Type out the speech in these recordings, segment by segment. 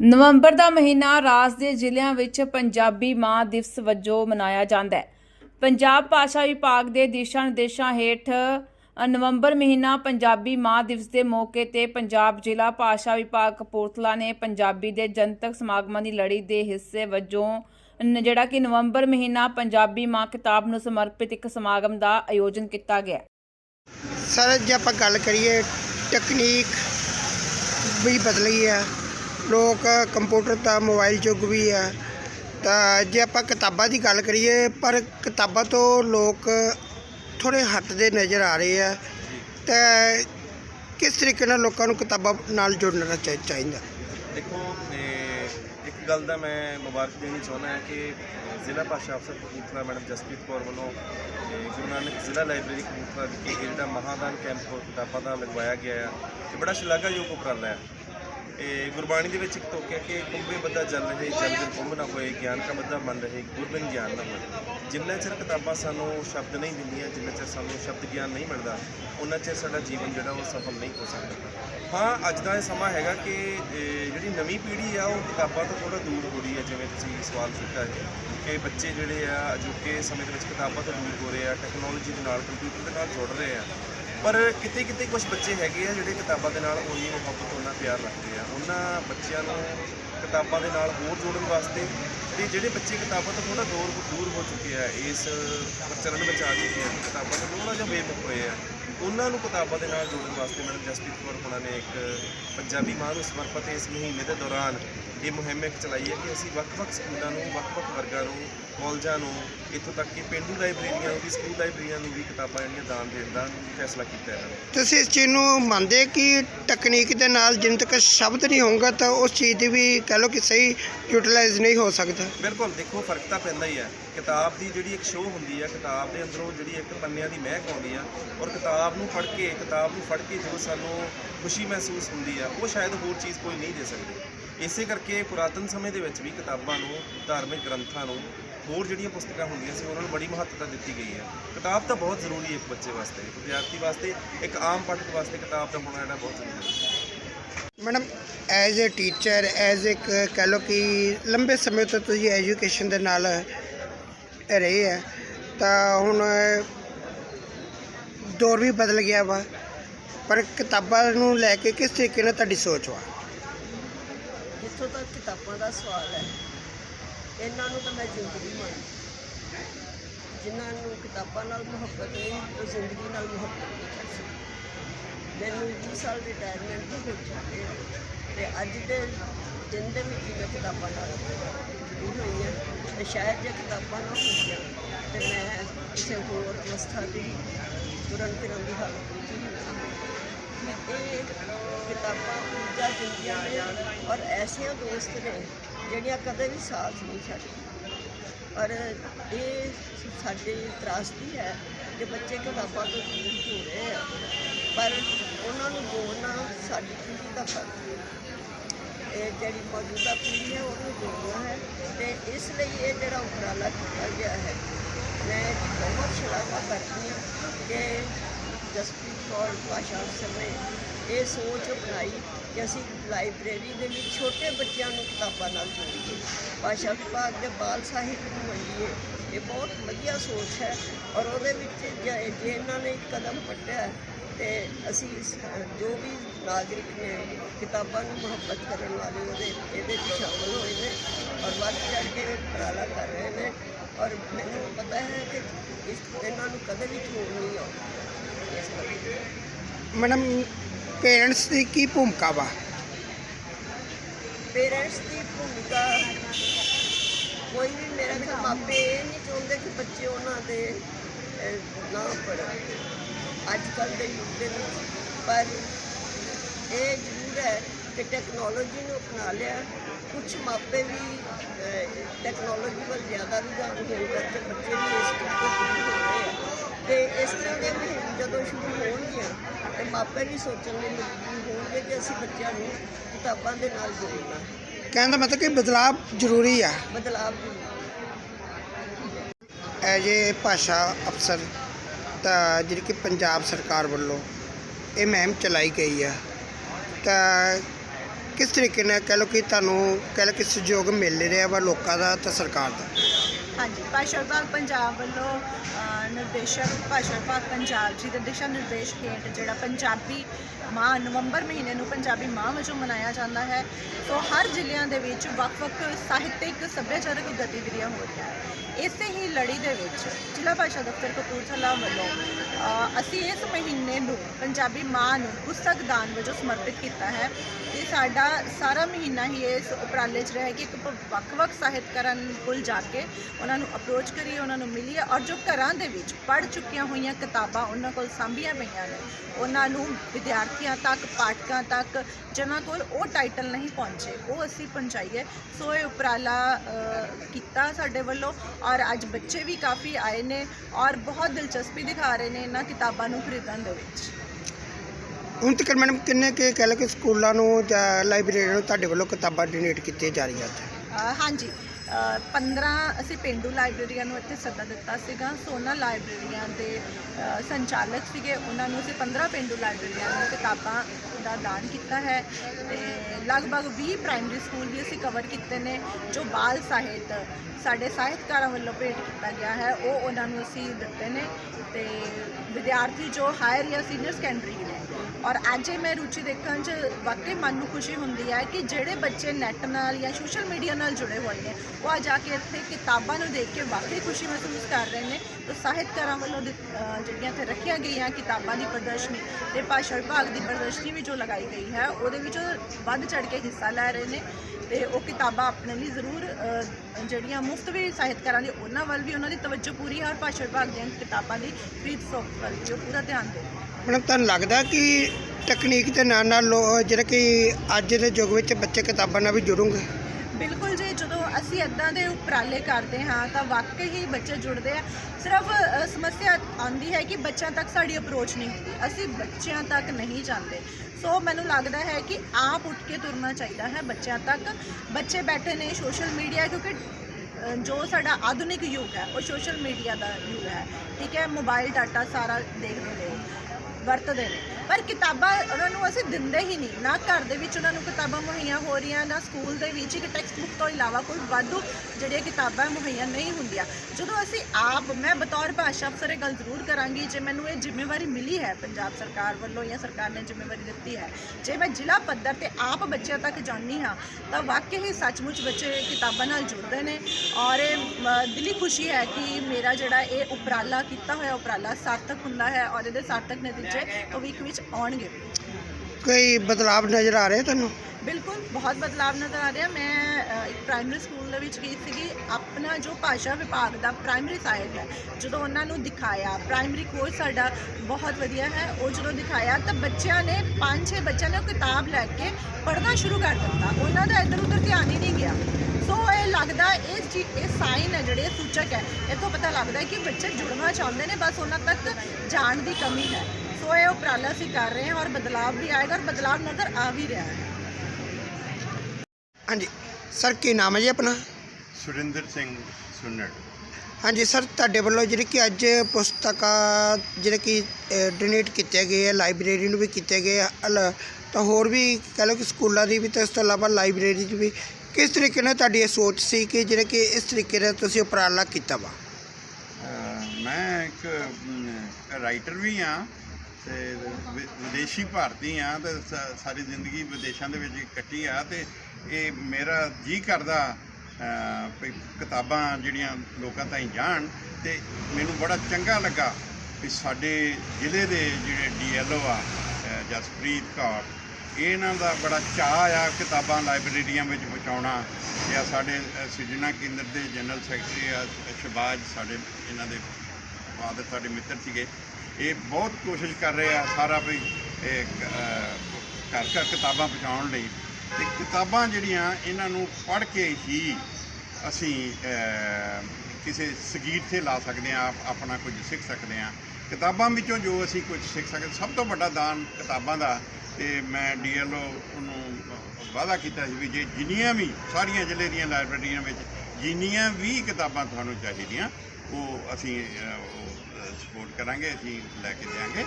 ਨਵੰਬਰ ਦਾ ਮਹੀਨਾ ਰਾਜ ਦੇ ਜ਼ਿਲ੍ਹਿਆਂ ਵਿੱਚ ਪੰਜਾਬੀ ਮਾਂ ਦਿਵਸ ਵਜੋਂ ਮਨਾਇਆ ਜਾਂਦਾ ਹੈ। ਪੰਜਾਬ ਭਾਸ਼ਾ ਵਿਭਾਗ ਦੇ ਦਿਸ਼ਾ ਨਿਰਦੇਸ਼ਾਂ ਹੇਠ ਨਵੰਬਰ ਮਹੀਨਾ ਪੰਜਾਬੀ ਮਾਂ ਦਿਵਸ ਦੇ ਮੌਕੇ ਤੇ ਪੰਜਾਬ ਜ਼ਿਲ੍ਹਾ ਭਾਸ਼ਾ ਵਿਭਾਗ ਕਪੂਰਥਲਾ ਨੇ ਪੰਜਾਬੀ ਦੇ ਜਨਤਕ ਸਮਾਗਮਾਂ ਦੀ ਲੜੀ ਦੇ ਹਿੱਸੇ ਵਜੋਂ ਜਿਹੜਾ ਕਿ ਨਵੰਬਰ ਮਹੀਨਾ ਪੰਜਾਬੀ ਮਾਂ ਕਿਤਾਬ ਨੂੰ ਸਮਰਪਿਤ ਇੱਕ ਸਮਾਗਮ ਦਾ ਆਯੋਜਨ ਕੀਤਾ ਗਿਆ ਸਰ, ਜੇ ਆਪਾਂ ਗੱਲ ਕਰੀਏ ਤਕਨੀਕ ਵੀ ਬਦਲੀ ਹੈ। ਲੋਕ ਕੰਪਿਊਟਰ ਤਾਂ ਮੋਬਾਈਲ ਯੁੱਗ ਵੀ ਹੈ ਤਾਂ ਜੇ ਆਪਾਂ ਕਿਤਾਬਾਂ ਦੀ ਗੱਲ ਕਰੀਏ, ਪਰ ਕਿਤਾਬਾਂ ਤੋਂ ਲੋਕ ਥੋੜੇ ਹੱਟਦੇ ਨਜ਼ਰ ਆ ਰਹੇ ਆ। ਤਾਂ ਕਿਸ ਤਰੀਕੇ ਨਾਲ ਲੋਕਾਂ ਨੂੰ ਕਿਤਾਬਾਂ ਨਾਲ ਜੁੜਨਾ ਚਾਹੀ- ਚਾਹੀਦਾ? ਦੇਖੋ ਇੱਕ ਗੱਲ ਦਾ ਮੈਂ ਮੁਬਾਰਕ ਦੇਣੀ ਚਾਹੁੰਦਾ ਹਾਂ ਕਿ ਜ਼ਿਲ੍ਹਾ ਭਾਸ਼ਾ ਅਫਸਰ ਕਪੂਰਥਲਾ ਮੈਡਮ ਜਸਪ੍ਰੀਤ ਕੌਰ ਵੱਲੋਂ ਗੁਰੂ ਨਾਨਕ ਜ਼ਿਲ੍ਹਾ ਲਾਇਬ੍ਰੇਰੀ ਕਪੂਰਥਲਾ ਵਿਖੇ ਜਿਹੜਾ ਮਹਾਦਾਨ ਕੈਂਪ ਕਿਤਾਬਾਂ ਦਾ ਲਗਵਾਇਆ ਗਿਆ ਹੈ ਇਹ ਬੜਾ ਸ਼ਲਾਘਾਯੋਗ ਉਪਰਾਲਾ ਹੈ। ਇਹ ਗੁਰਬਾਣੀ ਦੇ ਵਿੱਚ ਇੱਕ ਤੋਕਿਆ ਕਿ ਕੁੰਭੇ ਬੱਦਾ ਜਲ ਰਹੇ, ਜਲ ਦਿਨ ਕੁੰਭ ਨਾ ਹੋਏ, ਗਿਆਨ ਕਾ ਬੱਦਾ ਬਣ ਰਹੇ ਗੁਰਬਿਨ ਗਿਆਨ ਨਾ ਹੋਏ। ਜਿੰਨਾ ਚਿਰ ਕਿਤਾਬਾਂ ਸਾਨੂੰ ਸ਼ਬਦ ਨਹੀਂ ਦਿੰਦੀਆਂ, ਜਿੰਨਾ ਚਿਰ ਸਾਨੂੰ ਸ਼ਬਦ ਗਿਆਨ ਨਹੀਂ ਮਿਲਦਾ, ਉਹਨਾਂ ਚਿਰ ਸਾਡਾ ਜੀਵਨ ਜਿਹੜਾ ਉਹ ਸਫਲ ਨਹੀਂ ਹੋ ਸਕਦਾ। ਹਾਂ, ਅੱਜ ਦਾ ਇਹ ਸਮਾਂ ਹੈਗਾ ਕਿ ਜਿਹੜੀ ਨਵੀਂ ਪੀੜ੍ਹੀ ਆ, ਉਹ ਕਿਤਾਬਾਂ ਤੋਂ ਥੋੜਾ ਦੂਰ ਹੋ ਰਹੀ ਹੈ, ਜਿਵੇਂ ਤੁਸੀਂ ਸਵਾਲ ਕੀਤਾ ਹੈ ਕਿ ਬੱਚੇ ਜਿਹੜੇ ਆ, ਅਜੋਕੇ ਸਮੇਂ ਦੇ ਵਿੱਚ ਕਿਤਾਬਾਂ ਤੋਂ ਦੂਰ ਹੋ ਰਹੇ ਆ, ਟੈਕਨੋਲੋਜੀ ਦੇ ਨਾਲ, ਕੰਪਿਊਟਰ ਦੇ ਨਾਲ ਜੁੜ ਰਹੇ ਆ। ਪਰ ਕਿਤੇ ਕਿਤੇ ਕੁਝ ਬੱਚੇ ਹੈਗੇ ਆ ਜਿਹੜੇ ਕਿਤਾਬਾਂ ਦੇ ਨਾਲ ਉਨੀ ਮੁਹੱਬਤ ਉਹਨਾਂ ਪਿਆਰ ਰੱਖਦੇ ਆ। ਉਹਨਾਂ ਬੱਚਿਆਂ ਨੂੰ ਕਿਤਾਬਾਂ ਦੇ ਨਾਲ ਹੋਰ ਜੋੜਨ ਵਾਸਤੇ ਤੇ ਜਿਹੜੇ ਬੱਚੇ ਕਿਤਾਬਾਂ ਤੋਂ ਥੋੜਾ ਦੂਰ ਦੂਰ ਹੋ ਚੁੱਕੇ ਆ, ਇਸ ਪ੍ਰਚਲਨ ਵਿੱਚ ਆ ਚੁੱਕੇ ਆ, ਕਿਤਾਬਾਂ ਤੋਂ ਥੋੜਾ ਜਿਹਾ ਬੇਮੁਖ ਹੋਏ ਆ, ਉਹਨਾਂ ਨੂੰ ਕਿਤਾਬਾਂ ਦੇ ਨਾਲ ਜੋੜਨ ਵਾਸਤੇ ਮੈਡਮ ਜਸਪ੍ਰੀਤ ਕੌਰ ਹੋਣਾ ਨੇ ਇੱਕ ਪੰਜਾਬੀ ਮਾਂ ਨੂੰ ਸਮਰਪਿਤ ਇਸ ਮਹੀਨੇ ਦੇ ਦੌਰਾਨ ਇਹ ਮੁਹਿੰਮ ਇੱਕ ਚਲਾਈ ਹੈ ਕਿ ਅਸੀਂ ਵੱਖ-ਵੱਖ ਸਕੂਲਾਂ ਨੂੰ ਵੱਖ-ਵੱਖ ਵਰਗਾਂ ਨੂੰ ਕਾਲਜਾਂ ਨੂੰ ਇੱਥੋਂ ਤੱਕ ਕਿ ਪਿੰਡੂ ਲਾਇਬ੍ਰੇਰੀਆਂ ਨੂੰ ਵੀ ਸਕੂਲ ਲਾਇਬ੍ਰੇਰੀਆਂ ਨੂੰ ਵੀ ਕਿਤਾਬਾਂ ਜਿਹੜੀਆਂ ਦਾਨ ਦੇਣ ਦਾ ਫੈਸਲਾ ਕੀਤਾ ਇਹਨਾਂ ਨੇ। ਤੁਸੀਂ ਇਸ ਚੀਜ਼ ਨੂੰ ਮੰਨਦੇ ਕਿ ਟੈਕਨੀਕ ਦੇ ਨਾਲ ਜਿੰਨ ਤੱਕ ਸ਼ਬਦ ਨਹੀਂ ਹੋਊਗਾ ਤਾਂ ਉਸ ਚੀਜ਼ ਦੀ ਵੀ ਕਹਿ ਲਓ ਕਿ ਸਹੀ ਯੂਟਿਲਾਈਜ਼ ਨਹੀਂ ਹੋ ਸਕਦਾ। ਬਿਲਕੁਲ ਦੇਖੋ ਫ਼ਰਕ ਤਾਂ ਪੈਂਦਾ ਹੀ ਹੈ। ਕਿਤਾਬ ਦੀ ਜਿਹੜੀ ਇੱਕ ਸ਼ੋਅ ਹੁੰਦੀ ਹੈ ਕਿਤਾਬ ਦੇ ਅੰਦਰੋਂ ਜਿਹੜੀ ਇੱਕ ਪੰਨਿਆਂ ਦੀ ਮਹਿਕ ਆਉਂਦੀ ਆ ਔਰ ਕਿਤਾਬ ਨੂੰ ਫੜ ਕੇ ਕਿਤਾਬ ਨੂੰ ਫੜ ਕੇ ਜੋ ਸਾਨੂੰ ਖੁਸ਼ੀ ਮਹਿਸੂਸ ਹੁੰਦੀ ਆ ਉਹ ਸ਼ਾਇਦ ਹੋਰ ਚੀਜ਼ ਕੋਈ ਨਹੀਂ ਦੇ ਸਕਦੀ। ਇਸੇ ਕਰਕੇ ਪੁਰਾਤਨ ਸਮੇਂ ਦੇ ਵਿੱਚ ਵੀ ਕਿਤਾਬਾਂ ਨੂੰ, ਧਾਰਮਿਕ ਗ੍ਰੰਥਾਂ ਨੂੰ ਹੋਰ ਜਿਹੜੀਆਂ ਪੁਸਤਕਾਂ ਹੁੰਦੀਆਂ ਸੀ, ਉਹਨਾਂ ਨੂੰ ਬੜੀ ਮਹੱਤਤਾ ਦਿੱਤੀ ਗਈ ਹੈ। ਕਿਤਾਬ ਤਾਂ ਬਹੁਤ ਜ਼ਰੂਰੀ ਹੈ ਇੱਕ ਬੱਚੇ ਵਾਸਤੇ, ਇੱਕ ਵਿਦਿਆਰਥੀ ਵਾਸਤੇ, ਇੱਕ ਆਮ ਪਾਠਕ ਵਾਸਤੇ ਕਿਤਾਬ ਦਾ ਹੋਣਾ ਜਿਹੜਾ ਬਹੁਤ ਜ਼ਰੂਰੀ ਹੈ। Madam as a teacher as ਇੱਕ ਕਹਿ ਲਓ ਕਿ ਲੰਬੇ ਸਮੇਂ ਤੋਂ ਤੁਸੀਂ ਐਜੂਕੇਸ਼ਨ ਦੇ ਨਾਲ ਰਹੇ ਆ ਤਾਂ ਹੁਣ ਦੌਰ ਵੀ ਬਦਲ ਗਿਆ ਵਾ। ਪਰ ਕਿਤਾਬਾਂ ਨੂੰ ਲੈ ਕੇ ਕਿਸ ਤਰੀਕੇ ਨਾਲ ਤੁਹਾਡੀ ਸੋਚ ਵਾ? ਜਿੱਥੋਂ ਤੱਕ ਕਿਤਾਬਾਂ ਦਾ ਸਵਾਲ ਹੈ। ਇਹਨਾਂ ਨੂੰ ਤਾਂ ਮੈਂ ਜ਼ਿੰਦਗੀ ਮੰਨਦੀ ਜਿਨ੍ਹਾਂ ਨੂੰ ਕਿਤਾਬਾਂ ਨਾਲ ਮੁਹੱਬਤ ਨਹੀਂ, ਉਹ ਜ਼ਿੰਦਗੀ ਨਾਲ ਮੁਹੱਬਤ ਨਹੀਂ ਕਰ ਸਕਦੇ। ਮੈਨੂੰ 20 ਸਾਲ ਰਿਟਾਇਰਮੈਂਟ ਤੋਂ ਹੋ ਚੁੱਕੀ ਹੈ ਤੇ ਅੱਜ ਦੇ ਦਿਨ ਦੇ ਵਿੱਚ ਮੈਂ ਕਿਤਾਬਾਂ ਨਾਲ ਜੁੜੀ ਹੋਈ ਹਾਂ ਤੇ ਸ਼ਾਇਦ ਜੇ ਕਿਤਾਬਾਂ ਨਾ ਹੁੰਦੀਆਂ ਤੇ ਮੈਂ ਕਿਸੇ ਹੋਰ ਅਵਸਥਾ ਦੀ ਤੁਰਨ ਫਿਰਨ ਦੀ ਹਾਲਤ ਵਿੱਚ ਹੀ ਇਹ ਕਿਤਾਬਾਂ ਊਰਜਾ ਦਿੰਦੀਆਂ ਨੇ ਔਰ ਐਸੀਆਂ ਦੋਸਤ ਨੇ ਜਿਹੜੀਆਂ ਕਦੇ ਵੀ ਸਾਥ ਨਹੀਂ ਛੱਡਦੀਆਂ। ਔਰ ਇਹ ਸਾਡੀ ਤਰਾਸਦੀ ਹੈ ਕਿ ਬੱਚੇ ਕਿਤਾਬਾਂ ਤੋਂ ਦੂਰ ਹੋ ਰਹੇ ਆ। ਪਰ ਉਹਨਾਂ ਨੂੰ ਜੋੜਨਾ ਸਾਡੀ ਪੀੜ੍ਹੀ ਦਾ ਫਰਜ਼ ਹੈ। ਇਹ ਜਿਹੜੀ ਮੌਜੂਦਾ ਪੀੜ੍ਹੀ ਹੈ, ਉਹਨੂੰ ਜੋੜਨਾ ਹੈ ਤੇ ਇਸ ਲਈ ਇਹ ਜਿਹੜਾ ਉਪਰਾਲਾ ਕੀਤਾ ਗਿਆ ਹੈ, ਮੈਂ ਬਹੁਤ ਸ਼ਲਾਘਾ ਕਰਦੀ ਹਾਂ ਕਿ ਜਸਪ੍ਰੀਤ ਕੌਰ ਭਾਸ਼ਾ ਸਮੇਂ ਇਹ ਸੋਚ ਅਪਣਾਈ ਕਿ ਅਸੀਂ ਲਾਇਬ੍ਰੇਰੀ ਦੇ ਵਿੱਚ ਛੋਟੇ ਬੱਚਿਆਂ ਨੂੰ ਕਿਤਾਬਾਂ ਨਾਲ ਜੋੜੀਏ। ਭਾਸ਼ਾ ਵਿਭਾਗ ਦੇ ਬਾਲ ਸਾਹਿਤ ਨੂੰ ਵੰਡੀਏ ਇਹ ਬਹੁਤ ਵਧੀਆ ਸੋਚ ਹੈ ਔਰ ਉਹਦੇ ਵਿੱਚ ਜੇ ਜੇ ਇਹਨਾਂ ਨੇ ਕਦਮ ਪੱਟਿਆ ਹੈ ਤੇ ਅਸੀਂ ਜੋ ਵੀ ਨਾਗਰਿਕ ਨੇ ਕਿਤਾਬਾਂ ਨੂੰ ਮੁਹੱਬਤ ਕਰਨ ਵਾਲੇ ਉਹਦੇ, ਇਹਦੇ ਵਿੱਚ ਸ਼ਾਮਲ ਹੋਏ ਨੇ ਔਰ ਵੱਧ ਚੜ੍ਹ ਕੇ ਉਪਰਾਲਾ ਕਰ ਰਹੇ ਨੇ ਔਰ ਮੈਨੂੰ ਪਤਾ ਹੈ ਕਿ ਇਹਨਾਂ ਨੂੰ ਕਦੇ ਵੀ ਛੋੜ ਨਹੀਂ ਆਉਂਦੀ। ਮੈਡਮ ਪੇਰੈਂਟਸ ਦੀ ਕੀ ਭੂਮਿਕਾ ਵਾ? ਪੇਰੈਂਟਸ ਦੀ ਭੂਮਿਕਾ ਕੋਈ ਵੀ ਮੇਰੇ ਖਿਆਲ ਮਾਪੇ ਇਹ ਨਹੀਂ ਚਾਹੁੰਦੇ ਕਿ ਬੱਚੇ ਉਹਨਾਂ ਦੇ ਅਹ, ਨਾ ਪੜ੍ਹਨ। ਅੱਜ ਕੱਲ੍ਹ ਦੇ ਯੁੱਗ ਦੇ ਵਿੱਚ ਪਰ ਇਹ ਜ਼ਰੂਰ ਹੈ ਕਿ ਟੈਕਨੋਲੋਜੀ ਨੂੰ ਅਪਣਾ ਲਿਆ। ਕੁਝ ਮਾਪੇ ਵੀ ਟੈਕਨੋਲੋਜੀ ਵੱਲ ਜ਼ਿਆਦਾ ਰੁਝਾਨ ਹੋਣ ਕਰਕੇ ਬੱਚੇ ਵੀ ਇਸ ਤੋਂ ਦੂਰ ਹੋ ਰਹੇ ਆ ਤੇ ਇਸ ਤਰ੍ਹਾਂ ਦੇ ਮੁਹਿੰਮ ਜਦੋਂ ਸ਼ੁਰੂ ਹੋਣਗੀਆਂ ਤੇ ਮਾਪੇ ਵੀ ਸੋਚਣ ਲਈ ਮਜਬੂਰ ਹੋਣਗੇ ਕਿ ਅਸੀਂ ਬੱਚਿਆਂ ਨੂੰ ਕਿਤਾਬਾਂ ਦੇ ਨਾਲ ਜੋੜਨਾ। ਕਹਿਣ ਦਾ ਮਤਲਬ ਕਿ ਬਦਲਾਅ ਜ਼ਰੂਰੀ ਆ। ਜ਼ਰੂਰ। ਐਜ ਭਾਸ਼ਾ ਅਫਸਰ ਤਾਂ ਜਿਹੜੀ ਕਿ ਪੰਜਾਬ ਸਰਕਾਰ ਵੱਲੋਂ ਇਹ ਮੁਹਿੰਮ ਚਲਾਈ ਗਈ ਆ ਤਾਂ ਕਿਸ ਤਰੀਕੇ ਨਾਲ ਕਹਿ ਲਓ ਕਿ ਤੁਹਾਨੂੰ ਕਹਿ ਲਓ ਕਿ ਸਹਿਯੋਗ ਮਿਲ ਰਿਹਾ ਵਾ ਲੋਕਾਂ ਦਾ ਤੇ ਸਰਕਾਰ ਦਾ? ਹਾਂਜੀ, ਭਾਸ਼ਾ ਵਿਭਾਗ ਪੰਜਾਬ ਵੱਲੋਂ ਨਿਰਦੇਸ਼ਕ ਭਾਸ਼ਾ ਵਿਭਾਗ ਪੰਜਾਬ ਜੀ ਦੇ ਦਿਸ਼ਾ ਨਿਰਦੇਸ਼ ਹੇਠ ਜਿਹੜਾ ਪੰਜਾਬੀ ਮਾਂ ਨਵੰਬਰ ਮਹੀਨੇ ਨੂੰ ਪੰਜਾਬੀ ਮਾਂ ਵਜੋਂ ਮਨਾਇਆ ਜਾਂਦਾ ਹੈ। ਸੋ ਹਰ ਜ਼ਿਲ੍ਹਿਆਂ ਦੇ ਵਿੱਚ ਵੱਖ-ਵੱਖ ਸਾਹਿਤਿਕ, ਸੱਭਿਆਚਾਰਕ ਗਤੀਵਿਧੀਆਂ ਹੋ ਰਹੀਆਂ ਹੈ ਇਸੇ ਹੀ ਲੜੀ ਦੇ ਵਿੱਚ ਜ਼ਿਲ੍ਹਾ ਭਾਸ਼ਾ ਦਫ਼ਤਰ ਕਪੂਰਥਲਾ ਵੱਲੋਂ ਅਸੀਂ ਇਸ ਮਹੀਨੇ ਨੂੰ ਪੰਜਾਬੀ ਮਾਂ ਨੂੰ ਪੁਸਤਕ ਦਾਨ ਵਜੋਂ ਸਮਰਪਿਤ ਕੀਤਾ ਹੈ। ਤੇ ਸਾਡਾ ਸਾਰਾ ਮਹੀਨਾ ਹੀ ਇਸ ਉਪਰਾਲੇ 'ਚ ਰਹੇ ਕਿ ਇੱਕ ਵੱਖ-ਵੱਖ ਸਾਹਿਤਕਾਰਾਂ ਕੋਲ ਜਾ ਕੇ ਉਹਨਾਂ ਨੂੰ ਅਪਰੋਚ ਕਰੀਏ, ਉਹਨਾਂ ਨੂੰ ਮਿਲੀਏ ਔਰ ਜੋ ਘਰਾਂ ਦੇ ਵਿੱਚ ਪੜ੍ਹ ਚੁੱਕੀਆਂ ਹੋਈਆਂ ਕਿਤਾਬਾਂ ਉਹਨਾਂ ਕੋਲ ਸਾਂਭੀਆਂ ਪਈਆਂ ਨੇ, ਉਹਨਾਂ ਨੂੰ ਵਿਦਿਆਰਥੀ ਵਿਦਿਆਰਥੀਆਂ ਤੱਕ ਪਾਠਕਾਂ ਤੱਕ ਜਿਨ੍ਹਾਂ ਕੋਲ ਉਹ ਟਾਈਟਲ ਨਹੀਂ ਪਹੁੰਚੇ ਉਹ ਅਸੀਂ ਪਹੁੰਚਾਈਏ। ਸੋ ਇਹ ਉਪਰਾਲਾ ਕੀਤਾ ਸਾਡੇ ਵੱਲੋਂ ਔਰ ਅੱਜ ਬੱਚੇ ਵੀ ਕਾਫੀ ਆਏ ਨੇ ਔਰ ਬਹੁਤ ਦਿਲਚਸਪੀ ਦਿਖਾ ਰਹੇ ਨੇ ਇਹਨਾਂ ਕਿਤਾਬਾਂ ਨੂੰ ਖਰੀਦਣ ਦੇ ਵਿੱਚ। ਹੁਣ ਤੱਕ ਮੈਡਮ ਕਿੰਨੇ ਕੇ ਕਹਿ ਲਓ ਕਿ ਸਕੂਲਾਂ ਨੂੰ ਜਾਂ ਲਾਇਬ੍ਰੇਰੀਆਂ ਨੂੰ ਤੁਹਾਡੇ ਵੱਲੋਂ ਕਿਤਾਬਾਂ ਡੋਨੇਟ ਕੀਤੀਆਂ ਜਾ ਰਹੀਆਂ ਹਾਂਜੀ। 15 ਅਸੀਂ ਪਿੰਡੂ ਲਾਇਬ੍ਰੇਰੀਆਂ ਨੂੰ ਇੱਥੇ ਸੱਦਾ ਦਿੱਤਾ ਸੀਗਾ, ਸੋ ਉਹਨਾਂ ਲਾਇਬ੍ਰੇਰੀਆਂ ਦੇ ਸੰਚਾਲਕ ਸੀਗੇ, ਉਹਨਾਂ ਨੂੰ ਅਸੀਂ 15 ਪਿੰਡੂ ਲਾਇਬ੍ਰੇਰੀਆਂ ਨੂੰ ਕਿਤਾਬਾਂ ਦਾ ਦਾਨ ਕੀਤਾ ਹੈ ਤੇ ਲਗਭਗ 20 ਪ੍ਰਾਇਮਰੀ ਸਕੂਲ ਵੀ ਅਸੀਂ ਕਵਰ ਕੀਤੇ ਨੇ, ਜੋ ਬਾਲ ਸਾਹਿਤ, ਸਾਡੇ ਸਾਹਿਤਕਾਰਾਂ ਵੱਲੋਂ ਭੇਟ ਕੀਤਾ ਗਿਆ ਹੈ, ਉਹ ਉਹਨਾਂ ਨੂੰ ਅਸੀਂ ਦਿੱਤੇ ਨੇ ਤੇ ਵਿਦਿਆਰਥੀ ਜੋ ਹਾਇਰ ਜਾਂ ਸੀਨੀਅਰ ਸੈਕੰਡਰੀ ਨੇ ਔਰ ਅੱਜ ਇਹ ਮੈਂ ਰੁਚੀ ਦੇਖਣ 'ਚ ਵਾਕਈ ਮਨ ਨੂੰ ਖੁਸ਼ੀ ਹੁੰਦੀ ਹੈ ਕਿ ਜਿਹੜੇ ਬੱਚੇ ਨੈੱਟ ਨਾਲ ਜਾਂ ਸੋਸ਼ਲ ਮੀਡੀਆ ਨਾਲ ਜੁੜੇ ਹੋਏ ਨੇ, ਉਹ ਆ ਜਾ ਕੇ ਇੱਥੇ ਕਿਤਾਬਾਂ ਨੂੰ ਦੇਖ ਕੇ ਵਾਕਈ ਖੁਸ਼ੀ ਮਹਿਸੂਸ ਕਰ ਰਹੇ ਨੇ। ਤਾਂ ਸਾਹਿਤਕਾਰਾਂ ਵੱਲੋਂ ਦਿੱਤ- ਜਿਹੜੀਆਂ ਇੱਥੇ ਰੱਖੀਆਂ ਗਈਆਂ ਕਿਤਾਬਾਂ ਦੀ ਪ੍ਰਦਰਸ਼ਨੀ ਤੇ ਭਾਸ਼ਾ ਵਿਭਾਗ ਦੀ ਪ੍ਰਦਰਸ਼ਨੀ ਵੀ ਜੋ ਲਗਾਈ ਗਈ ਹੈ, ਉਹਦੇ ਵਿੱਚ ਵੱਧ ਚੜ ਕੇ ਹਿੱਸਾ ਲੈ ਰਹੇ ਨੇ ਤੇ ਉਹ ਕਿਤਾਬਾਂ ਆਪਣੇ ਲਈ ਜ਼ਰੂਰ ਜਿਹੜੀਆਂ ਮੁਫਤ ਵੀ ਸਾਹਿਤਕਾਰਾਂ ਦੀ, ਉਹਨਾਂ ਵੱਲ ਵੀ ਉਹਨਾਂ ਦੀ ਤਵੱਜੋ ਪੂਰੀ ਹੈ ਔਰ ਭਾਸ਼ਾ ਵਿਭਾਗ ਦੀਆਂ ਕਿਤਾਬਾਂ ਦੀ ਖਰੀਦ ਫਰੋਖਤ ਵੱਲ ਵੀ ਉਹ ਪੂਰਾ ਧਿਆਨ ਦੇ ਰਹੇ ਤੁਹਾਨੂੰ ਲੱਗਦਾ ਕਿ ਤਕਨੀਕ ਦੇ ਨਾਲ ਨਾਲ ਲੋ- ਜਿਹੜਾ ਕਿ ਅੱਜ ਦੇ ਯੁੱਗ ਵਿੱਚ ਬੱਚੇ ਕਿਤਾਬਾਂ ਨਾਲ ਵੀ ਜੁੜੂਗੇ। ਬਿਲਕੁਲ ਜੀ ਜਦੋਂ ਅਸੀਂ ਇਦਾਂ ਦੇ ਉਪਰਾਲੇ ਕਰਦੇ ਹਾਂ ਤਾਂ ਵਾਕਈ ਹੀ ਬੱਚੇ ਜੁੜਦੇ ਆ। ਸਿਰਫ ਅ, ਸਮੱਸਿਆ ਆਉਂਦੀ ਹੈ ਕਿ ਬੱਚਿਆਂ ਤੱਕ ਸਾਡੀ ਅਪਰੋਚ ਨਹੀਂ ਹੁੰਦੀ। ਅਸੀਂ ਬੱਚਿਆਂ ਤੱਕ ਨਹੀਂ ਜਾਂਦੇ। ਸੋ ਮੈਨੂੰ ਲੱਗਦਾ ਹੈ ਕਿ ਆਪ ਉੱਠ ਕੇ ਤੁਰਨਾ ਚਾਹੀਦਾ ਹੈ ਬੱਚਿਆਂ ਤੱਕ। ਬੱਚੇ ਬੈਠੇ ਨੇ ਸੋਸ਼ਲ ਮੀਡੀਆ ਕਿਉਂਕਿ ਅ, ਜੋ ਸਾਡਾ ਆਧੁਨਿਕ ਯੁੱਗ ਹੈ ਉਹ ਸੋਸ਼ਲ ਮੀਡੀਆ ਦਾ ਯੁੱਗ ਹੈ। ਠੀਕ ਹੈ ਮੋਬਾਈਲ ਡਾਟਾ ਸਾਰਾ ਦੇਖਦੇ ਨੇ। ਵਰਤਦੇ ਨੇ। ਪਰ ਕਿਤਾਬਾਂ ਉਹਨਾਂ ਨੂੰ ਅਸੀਂ ਦਿੰਦੇ ਹੀ ਨਹੀਂ। ਨਾ ਘਰ ਦੇ ਵਿੱਚ ਉਹਨਾਂ ਨੂੰ ਕਿਤਾਬਾਂ ਮੁਹੱਈਆ ਹੋ ਰਹੀਆਂ ਨਾ ਸਕੂਲ ਦੇ ਵਿੱਚ ਇੱਕ ਟੈਕਸਟ ਬੁੱਕ ਤੋਂ ਇਲਾਵਾ ਕੋਈ ਵਾਧੂ ਜਿਹੜੀਆਂ ਕਿਤਾਬਾਂ ਮੁਹੱਈਆ ਨਹੀਂ ਹੁੰਦੀਆਂ। ਜਦੋਂ ਅਸੀਂ ਆਪ ਮੈਂ ਬਤੌਰ ਭਾਸ਼ਾ ਅਫਸਰ ਇਹ ਗੱਲ ਜ਼ਰੂਰ ਕਰਾਂਗੀ ਜੇ ਮੈਨੂੰ ਇਹ ਜ਼ਿੰਮੇਵਾਰੀ ਮਿਲੀ ਹੈ ਪੰਜਾਬ ਸਰਕਾਰ ਵੱਲੋਂ ਜਾਂ ਸਰਕਾਰ ਨੇ ਜ਼ਿੰਮੇਵਾਰੀ ਦਿੱਤੀ ਹੈ ਜੇ ਮੈਂ ਜ਼ਿਲ੍ਹਾ ਪੱਧਰ ਤੇ ਆਪ ਬੱਚਿਆਂ ਤੱਕ ਜਾਂਦੀ ਹਾਂ ਤਾਂ ਵਾਕਈ ਹੀ ਸੱਚਮੁੱਚ ਬੱਚੇ ਕਿਤਾਬਾਂ ਨਾਲ ਜੁੜਦੇ ਨੇ ਔਰ ਇਹ ਮ, ਦਿਲੀ ਖੁਸ਼ੀ ਹੈ ਕਿ ਮੇਰਾ ਜਿਹੜਾ ਇਹ ਉਪਰਾਲਾ ਕੀਤਾ ਹੋਇਆ ਉਪਰਾਲਾ ਸਾਰਥਕ ਹੁੰਦਾ ਹੈ ਔਰ ਇਹਦੇ ਸਾਰਥਕ ਨਤੀਜੇ ਭਵਿੱਖ ਵਿੱਚ ਆਉਣਗੇ। ਕੋਈ ਬਦਲਾਵ ਨਜ਼ਰ ਆ ਰਿਹਾ ਤੁਹਾਨੂੰ? ਬਿਲਕੁਲ ਬਹੁਤ ਬਦਲਾਵ ਨਜ਼ਰ ਆ ਰਿਹਾ। ਮੈਂ ਅ, ਇੱਕ ਪ੍ਰਾਇਮਰੀ ਸਕੂਲ ਦੇ ਵਿੱਚ ਗਈ ਸੀਗੀ। ਆਪਣਾ ਜੋ ਭਾਸ਼ਾ ਵਿਭਾਗ ਦਾ ਪ੍ਰਾਇਮਰੀ ਸਾਹਿਤ ਹੈ ਜਦੋਂ ਉਹਨਾਂ ਨੂੰ ਦਿਖਾਇਆ ਪ੍ਰਾਇਮਰੀ ਕੋਰਸ ਸਾਡਾ ਬਹੁਤ ਵਧੀਆ ਹੈ। ਉਹ ਜਦੋਂ ਦਿਖਾਇਆ ਤਾਂ ਬੱਚਿਆਂ ਨੇ ਪੰਜ ਛੇ ਬੱਚਿਆਂ ਨੇ ਉਹ ਕਿਤਾਬ ਲੈ ਕੇ ਪੜ੍ਹਨਾ ਸ਼ੁਰੂ ਕਰ ਦਿੱਤਾ। ਉਹਨਾਂ ਦਾ ਇੱਧਰ ਉੱਧਰ ਧਿਆਨ ਹੀ ਨਹੀਂ ਗਿਆ। ਸੋ ਇਹ ਲੱਗਦਾ ਇਸ ਚੀਜ਼ ਇਹ ਸਾਈਨ ਹੈ ਜਿਹੜੇ ਇਹ ਸੂਚਕ ਹੈ। ਇੱਥੋਂ ਪਤਾ ਲੱਗਦਾ ਹੈ ਕਿ ਬੱਚੇ ਜੁੜਨਾ ਚਾਹੁੰਦੇ ਨੇ ਬਸ ਉਹਨਾਂ ਤੱਕ ਜਾਣ ਦੀ ਕਮੀ ਹੈ। ਇਹ ਉਪਰਾਲਾ ਅਸੀਂ ਕਰ ਰਹੇ ਹਾਂ ਔਰ ਬਦਲਾਵ ਵੀ ਆਏਗਾ ਔਰ ਬਦਲਾਵ ਨਜ਼ਰ ਆ ਵੀ ਰਿਹਾ ਹੈ। ਹਾਂਜੀ ਸਰ ਕੀ ਨਾਮ ਹੈ ਜੀ ਆਪਣਾ? ਸੁਰਿੰਦਰ ਸਿੰਘ ਸੁਨੜ ਹਾਂਜੀ ਸਰ ਤੁਹਾਡੇ ਵੱਲੋਂ ਜਿਹੜੀ ਕਿ ਅੱਜ ਪੁਸਤਕਾਂ ਜਿਹੜੇ ਕਿ ਡੋਨੇਟ ਕੀਤੇ ਗਏ ਆ ਲਾਇਬ੍ਰੇਰੀ ਨੂੰ ਵੀ ਕੀਤੇ ਗਏ ਆ ਅਲ- ਤਾਂ ਹੋਰ ਵੀ ਕਹਿ ਲਓ ਕਿ ਸਕੂਲਾਂ ਦੀ ਵੀ ਤੇ ਇਸ ਤੋਂ ਇਲਾਵਾ ਲਾਇਬ੍ਰੇਰੀ 'ਚ ਵੀ ਕਿਸ ਤਰੀਕੇ ਨਾਲ ਤੁਹਾਡੀ ਇਹ ਸੋਚ ਸੀ ਕਿ ਜਿਹੜੇ ਕਿ ਇਸ ਤਰੀਕੇ ਦਾ ਤੁਸੀਂ ਉਪਰਾਲਾ ਕੀਤਾ ਵਾ? ਮੈਂ ਇੱਕ ਰਾਈਟਰ ਵੀ ਹਾਂ ਤੇ ਵਿ- ਵਿਦੇਸ਼ੀ ਭਾਰਤੀ ਆ ਤੇ ਸ- ਸਾਰੀ ਜ਼ਿੰਦਗੀ ਵਿਦੇਸ਼ਾਂ ਦੇ ਵਿੱਚ ਕੱਟੀ ਆ ਤੇ ਇਹ ਮੇਰਾ ਜੀ ਕਰਦਾ ਅ, ਵੀ ਕਿਤਾਬਾਂ ਜਿਹੜੀਆਂ ਲੋਕਾਂ ਤਾਈਂ ਜਾਣ ਤੇ ਮੈਨੂੰ ਬੜਾ ਚੰਗਾ ਲੱਗਾ ਵੀ ਸਾਡੇ ਜ਼ਿਲ੍ਹੇ ਦੇ ਜਿਹੜੇ ਡੀਐਲਓ ਆ ਅ, ਜਸਪ੍ਰੀਤ ਕੌਰ ਇਹਨਾਂ ਦਾ ਬੜਾ ਚਾਅ ਆ ਕਿਤਾਬਾਂ ਲਾਇਬ੍ਰੇਰੀਆਂ ਵਿੱਚ ਪਹੁੰਚਾਉਣਾ ਜਾਂ ਸਾਡੇ ਅ, ਸਿਰਜਣਾ ਕੇਂਦਰ ਦੇ ਜਨਰਲ ਸੈਕਟਰੀ ਆ ਸ਼ਬਾਜ ਸਾਡੇ ਇਹਨਾਂ ਦੇ ਫਾਦਰ ਸਾਡੇ ਮਿੱਤਰ ਸੀਗੇ। ਇਹ ਬਹੁਤ ਕੋਸ਼ਿਸ਼ ਕਰ ਰਹੇ ਆ ਸਾਰਾ ਵੀ ਘਰ ਘਰ ਕਿਤਾਬਾਂ ਪਹੁੰਚਾਉਣ ਲਈ। ਤੇ ਕਿਤਾਬਾਂ ਜਿਹੜੀਆਂ ਇਹਨਾਂ ਨੂੰ ਪੜ੍ਹ ਕੇ ਹੀ ਅਸੀਂ ਕਿਸੇ ਸਗੀਰ ਤੇ ਲਾ ਸਕਦੇ ਆ ਆਪਣਾ ਕੁਝ ਸਿੱਖ ਸਕਦੇ ਆ ਕਿਤਾਬਾਂ ਵਿੱਚੋਂ ਜੋ ਅਸੀਂ ਕੁਝ ਸਿੱਖ ਸਕਦੇ ਸਭ ਤੋਂ ਵੱਡਾ ਦਾਨ ਕਿਤਾਬਾਂ ਦਾ, ਤੇ ਮੈਂ ਡੀਐਲਓ ਨੂੰ ਵਾਅਦਾ ਕੀਤਾ ਸੀ ਵੀ ਜੇ ਜਿੰਨੀਆਂ ਵੀ ਸਾਰੀਆਂ ਜ਼ਿਲ੍ਹੇ ਦੀਆਂ ਲਾਇਬ੍ਰੇਰੀਆਂ ਵਿੱਚ ਜਿੰਨੀਆਂ ਵੀ ਕਿਤਾਬਾਂ ਤੁਹਾਨੂੰ ਚਾਹੀਦੀਆਂ, ਉਹ ਅਸੀਂ ਉਹ ਸਪੋਰਟ ਕਰਾਂਗੇ, ਅਸੀਂ ਲੈ ਕੇ ਦੇਵਾਂਗੇ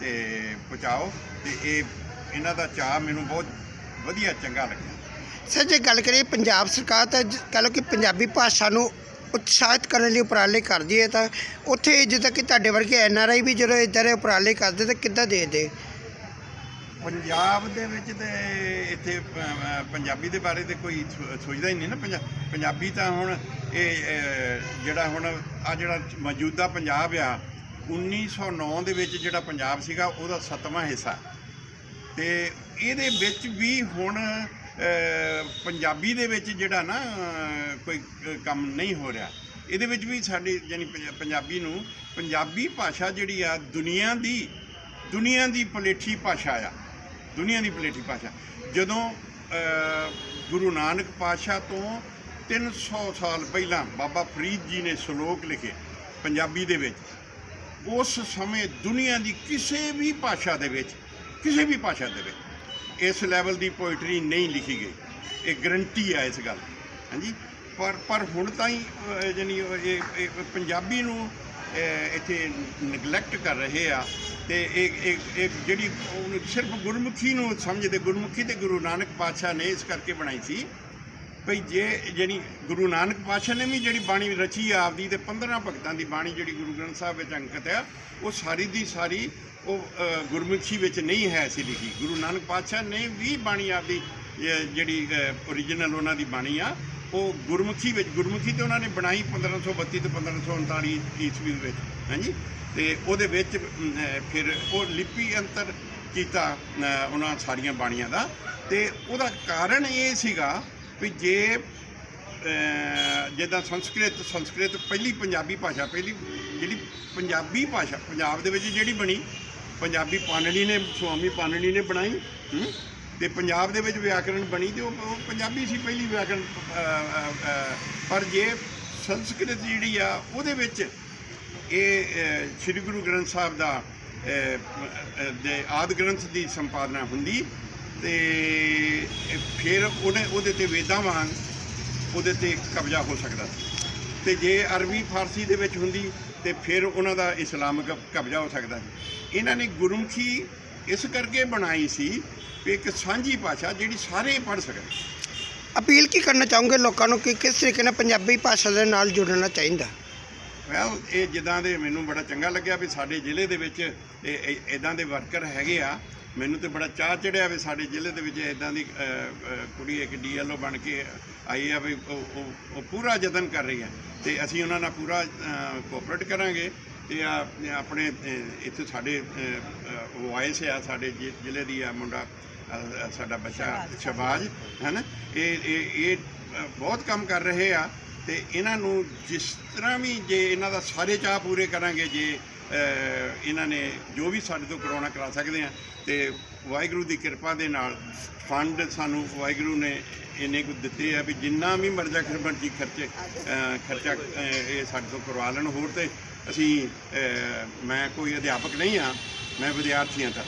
ਤੇ ਪਹੁੰਚਾਓ। ਤੇ ਇਹ, ਇਹਨਾਂ ਦਾ ਚਾਹ ਮੈਨੂੰ ਬਹੁਤ ਵਧੀਆ, ਚੰਗਾ ਲੱਗਿਆ। ਸਰ, ਜੇ ਗੱਲ ਕਰੀਏ ਪੰਜਾਬ ਸਰਕਾਰ, ਤਾਂ ਜ- ਕਹਿ ਲਓ ਕਿ ਪੰਜਾਬੀ ਭਾਸ਼ਾ ਨੂੰ ਉਤਸ਼ਾਹਿਤ ਕਰਨ ਲਈ ਉਪਰਾਲੇ ਕਰਦੀ ਹੈ, ਤਾਂ ਉੱਥੇ ਜਿੱਦਾਂ ਕਿ ਤੁਹਾਡੇ ਵਰਗੇ ਐਨ ਆਰ ਆਈ ਵੀ ਜਦੋਂ ਇੱਦਾਂ ਦੇ ਉਪਰਾਲੇ ਕਰਦੇ, ਤਾਂ ਕਿੱਦਾਂ ਦੇਖਦੇ? ਪੰਜਾਬ ਦੇ ਵਿੱਚ ਤੇ ਇੱਥੇ ਪੰਜਾਬੀ ਦੇ ਬਾਰੇ ਤੇ ਕੋਈ ਸੋ- ਸੋਚਦਾ ਹੀ ਨਹੀਂ ਨਾ ਪੰਜਾਬੀ ਤਾਂ ਹੁਣ ਇਹ ਜਿਹੜਾ ਹੁਣ ਆ ਜਿਹੜਾ ਮੌਜੂਦਾ ਪੰਜਾਬ ਆ 1909 ਦੇ ਵਿੱਚ ਜਿਹੜਾ ਪੰਜਾਬ ਸੀਗਾ, ਉਹਦਾ ਸੱਤਵਾਂ ਹਿੱਸਾ। ਤੇ ਇਹਦੇ ਵਿੱਚ ਵੀ ਹੁਣ ਪੰਜਾਬੀ ਦੇ ਵਿੱਚ ਜਿਹੜਾ ਨਾ ਕੋਈ ਕੰਮ ਨਹੀਂ ਹੋ ਰਿਹਾ। ਇਹਦੇ ਵਿੱਚ ਵੀ ਸਾਡੀ ਯਾਨੀ ਪੰਜਾਬੀ ਨੂੰ ਪੰਜਾਬੀ ਭਾਸ਼ਾ ਜਿਹੜੀ ਆ, ਦੁਨੀਆ ਦੀ ਦੁਨੀਆ ਦੀ ਪਲੇਠੀ ਭਾਸ਼ਾ ਆ। ਦੁਨੀਆ ਦੀ ਪਲੇਠੀ ਭਾਸ਼ਾ। ਜਦੋਂ ਗੁਰੂ ਨਾਨਕ ਪਾਤਸ਼ਾਹ ਤੋਂ 300 ਸਾਲ ਪਹਿਲਾਂ ਬਾਬਾ ਫਰੀਦ ਜੀ ਨੇ ਸ਼ਲੋਕ ਲਿਖੇ ਪੰਜਾਬੀ ਦੇ ਵਿੱਚ ਉਸ ਸਮੇਂ ਦੁਨੀਆ ਦੀ ਕਿਸੇ ਵੀ ਭਾਸ਼ਾ ਦੇ ਵਿੱਚ ਕਿਸੇ ਵੀ ਭਾਸ਼ਾ ਦੇ ਵਿੱਚ ਇਸ ਲੈਵਲ ਦੀ ਪੋਇਟਰੀ ਨਹੀਂ ਲਿਖੀ ਗਈ। ਇਹ ਗਰੰਟੀ ਆ ਇਸ ਗੱਲ ਹਾਂਜੀ? ਪਰ ਪਰ ਹੁਣ ਤਾਂ ਹੀ ਅਹ, ਜਾਣੀ ਇਹ ਪੰਜਾਬੀ ਨੂੰ ਇੱਥੇ ਨੈਗਲੈਕਟ ਕਰ ਰਹੇ ਆ ਤੇ ਇਹ ਇਹ ਜਿਹੜੀ ਉਹਨੂੰ ਸਿਰਫ ਗੁਰਮੁਖੀ ਨੂੰ ਸਮਝਦੇ, ਗੁਰਮੁਖੀ ਤੇ ਗੁਰੂ ਨਾਨਕ ਪਾਤਸ਼ਾਹ ਨੇ ਇਸ ਕਰਕੇ ਬਣਾਈ ਸੀ। ਭਈ ਜੇ ਜਿਹੜੀ ਗੁਰੂ ਨਾਨਕ ਪਾਤਸ਼ਾਹ ਨੇ ਵੀ ਜਿਹੜੀ ਬਾਣੀ ਰਚੀ ਆ ਆਪਦੀ ਤੇ 15 ਭਗਤਾਂ ਦੀ ਬਾਣੀ ਜਿਹੜੀ ਗੁਰੂ ਗ੍ਰੰਥ ਸਾਹਿਬ ਵਿੱਚ ਅੰਕਿਤ ਆ, ਉਹ ਸਾਰੀ ਦੀ ਸਾਰੀ ਉਹ ਗੁਰਮੁਖੀ ਵਿੱਚ ਨਹੀਂ ਹੈ ਸੀ ਲਿਖੀ। ਗੁਰੂ ਨਾਨਕ ਪਾਤਸ਼ਾਹ ਨੇ ਵੀ ਬਾਣੀ ਆਪਦੀ ਜਿਹੜੀ ਓਰੀਜਨਲ ਉਹਨਾਂ ਦੀ ਬਾਣੀ ਆ ਉਹ ਗੁਰਮੁਖੀ ਵਿੱਚ, ਗੁਰਮੁਖੀ ਤੇ ਉਹਨਾਂ ਨੇ ਬਣਾਈ 1532 ਤੇ 1539 ਈਸਵੀ ਦੇ ਵਿੱਚ, ਹਾਂਜੀ? ਤੇ ਉਹਦੇ ਵਿੱਚ ਫਿਰ ਉਹ ਲਿਪੀ ਅੰਤਰ ਕੀਤਾ ਉਹਨਾਂ ਸਾਰੀਆਂ ਬਾਣੀਆਂ ਦਾ। ਤੇ ਉਹਦਾ ਕਾਰਨ ਇਹ ਸੀਗਾ ਵੀ ਜੇ ਜਿੱਦਾਂ ਸੰਸਕ੍ਰਿਤ ਸੰਸਕ੍ਰਿਤ ਪਹਿਲੀ ਪੰਜਾਬੀ ਭਾਸ਼ਾ, ਪਹਿਲੀ ਜਿਹੜੀ ਪੰਜਾਬੀ ਭਾਸ਼ਾ, ਪੰਜਾਬ ਦੇ ਵਿੱਚ ਜਿਹੜੀ ਬਣੀ, ਪੰਜਾਬੀ ਪਾਣਨੀ ਨੇ, ਸੁਆਮੀ ਪਾਣਨੀ ਨੇ ਬਣਾਈ ਤੇ ਪੰਜਾਬ ਦੇ ਵਿੱਚ ਵਿਆਕਰਣ ਬਣੀ ਤੇ ਉਹ ਉਹ ਪੰਜਾਬੀ ਸੀ ਪਹਿਲੀ ਵਿਆਕਰਣ ਪਰ ਜੇ ਸੰਸਕ੍ਰਿਤ ਜਿਹੜੀ ਆ ਉਹਦੇ ਵਿੱਚ ਇਹ ਸ੍ਰੀ ਗੁਰੂ ਗ੍ਰੰਥ ਸਾਹਿਬ ਦਾ ਅਹ, ਦੇ ਆਦ ਗ੍ਰੰਥ ਦੀ ਸੰਪਾਦਨਾ ਹੁੰਦੀ ਤੇ ਫਿਰ ਉਹਨੇ ਉਹਦੇ ਤੇ ਵੇਦਾਂ ਵਾਂਗ ਉਹਦੇ ਤੇ ਕਬਜ਼ਾ ਹੋ ਸਕਦਾ ਸੀ। ਤੇ ਜੇ ਅਰਬੀ ਫਾਰਸੀ ਦੇ ਵਿੱਚ ਹੁੰਦੀ ਤੇ ਫਿਰ ਉਹਨਾਂ ਦਾ ਇਸਲਾਮਿਕ ਕਬਜ਼ਾ ਹੋ ਸਕਦਾ ਇਹਨਾਂ ਨੇ ਗੁਰਮੁਖੀ ਇਸ ਕਰਕੇ ਬਣਾਈ ਸੀ ਵੀ ਇੱਕ ਸਾਂਝੀ ਭਾਸ਼ਾ ਜਿਹੜੀ ਸਾਰੇ ਪੜ੍ਹ ਸਕਣ। ਅਪੀਲ ਕੀ ਕਰਨਾ ਚਾਹੋਗੇ ਲੋਕਾਂ ਨੂੰ ਕਿ ਕਿਸ ਤਰੀਕੇ ਨਾਲ ਪੰਜਾਬੀ ਭਾਸ਼ਾ ਦੇ ਨਾਲ ਜੁੜਨਾ ਚਾਹੀਦਾ? ਵੈਲ ਇਹ ਜਿੱਦਾਂ ਦੇ ਮੈਨੂੰ ਬੜਾ ਚੰਗਾ ਲੱਗਿਆ ਵੀ ਸਾਡੇ ਜ਼ਿਲ੍ਹੇ ਦੇ ਵਿੱਚ ਇਹ ਇਦਾਂ ਦੇ ਵਰਕਰ ਹੈਗੇ ਆ। ਮੈਨੂੰ ਤੇ ਬੜਾ ਚਾਹ ਚੜਿਆ ਵੀ ਸਾਡੇ ਜ਼ਿਲ੍ਹੇ ਦੇ ਵਿੱਚ ਇਦਾਂ ਦੀ ਕੁੜੀ ਇੱਕ ਡੀਐਲਓ ਬਣ ਕੇ ਆਈ ਆ ਵੀ ਉਹ ਪੂਰਾ ਯਤਨ ਕਰ ਰਹੀ ਹੈ ਤੇ ਅਸੀਂ ਉਹਨਾਂ ਨਾਲ ਪੂਰਾ ਕੋਆਪਰੇਟ ਕਰਾਂਗੇ ਤੇ ਆਪਣੇ ਇੱਥੇ ਸਾਡੇ ਵਾਇਸ ਆ ਸਾਡੇ ਜ਼ਿਲ੍ਹੇ ਦੀ ਆ ਮੁੰਡਾ ਅ, ਸਾਡਾ ਬੱਚਾ ਸ਼ਬਾਜ ਹੈ ਨਾ ਇਹ ਇਹ ਇਹ ਅ, ਬਹੁਤ ਕੰਮ ਕਰ ਰਹੇ ਆ ਤੇ ਇਹਨਾਂ ਨੂੰ ਜਿਸ ਤਰ੍ਹਾਂ ਵੀ ਜੇ ਇਹਨਾਂ ਦਾ ਸਾਰੇ ਚਾਹ ਪੂਰੇ ਕਰਾਂਗੇ ਜੇ ਅ, ਇਹਨਾਂ ਨੇ ਜੋ ਵੀ ਸਾਡੇ ਤੋਂ ਕਰਾਉਣਾ ਕਰਾ ਸਕਦੇ ਆ ਤੇ ਵਾਹਿਗੁਰੂ ਦੀ ਕਿਰਪਾ ਦੇ ਨਾਲ ਫੰਡ ਸਾਨੂੰ ਵਾਹਿਗੁਰੂ ਨੇ ਇੰਨੇ ਕੁ ਦਿੱਤੇ ਆ ਵੀ ਜਿੰਨਾ ਵੀ ਮਰਜ਼ਾ ਖਰਬੰਟੀ ਖਰਚੇ ਅ, ਖਰਚਾ ਅ, ਇਹ ਸਾਡੇ ਤੋਂ ਕਰਵਾ ਲੈਣ। ਹੋਰ ਤੇ ਅਸੀਂ ਅ, ਮੈਂ ਕੋਈ ਅਧਿਆਪਕ ਨਹੀਂ ਆ ਮੈਂ ਵਿਦਿਆਰਥੀਆਂ ਹਾਂ